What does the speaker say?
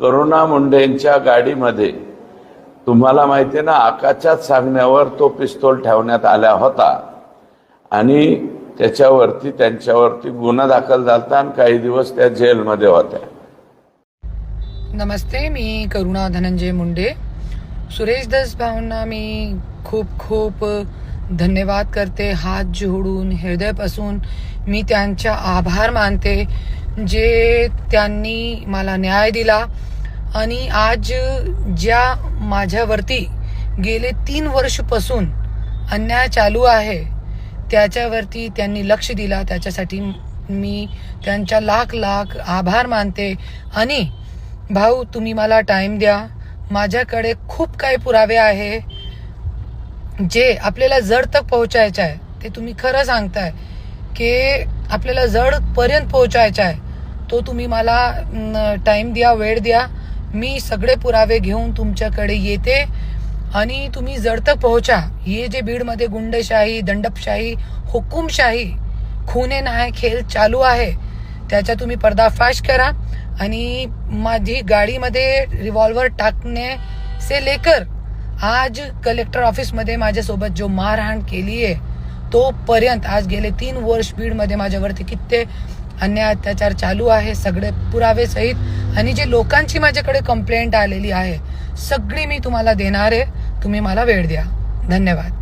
करुणा मुंडेंच्या गाडीमध्ये तुम्हाला माहिती आहे ना आकाशात सांगण्यावर तो पिस्तोल ठेवण्यात आला होता. आणि त्याच्यावरती त्यांच्यावरती गुन्हा दाखल झाला आणि काही दिवस त्या जेलमध्ये होत्या. नमस्ते मी करुणा धनंजय मुंडे. सुरेश दस भाऊंना मी खूप खूप धन्यवाद करते. हात जोडून हृदयापासून मी त्यांचा आभार मानते. जे त्यांनी मला न्याय दिला आणि आज ज्या माझ्यावरती गेले तीन वर्षपासून अन्याय चालू आहे त्याच्यावरती त्यांनी लक्ष दिला त्याच्यासाठी मी त्यांच्या लाख लाख आभार मानते. आणि भाऊ तुम्ही मला टाईम द्या. माझ्याकडे खूप काही पुरावे आहे. जे आपल्याला जड तक पोहोचायचं आहे ते तुम्ही खरं सांगताय की आपल्याला जड पर्यंत पोहोचायचं आहे. तो तुम्ही मला टाइम द्या वेळ द्या. मी सगळे पुरावे घेऊन तुमच्याकडे येते. आणि तुम्ही जड तक पोहोचा. हे जे बीडमध्ये गुंडशाही दंडपशाही हुकुमशाही खुने नाही खेळ चालू आहे त्याचा तुम्ही पर्दाफाश करा. आणि माझी गाडीमध्ये रिव्हॉल्वर टाकणे से लेकर आज कलेक्टर ऑफिसमध्ये माझ्यासोबत जो मारहाण केली आहे तोपर्यंत आज गेले तीन वर्ष बीडमध्ये माझ्यावरती कित्येक अन्याय अत्याचार चालू आहे सगळे पुरावे सहित. आणि जे लोकांची माझ्याकडे कंप्लेंट आलेली आहे सगळी मी तुम्हाला देणार आहे. तुम्ही मला वेळ द्या. धन्यवाद.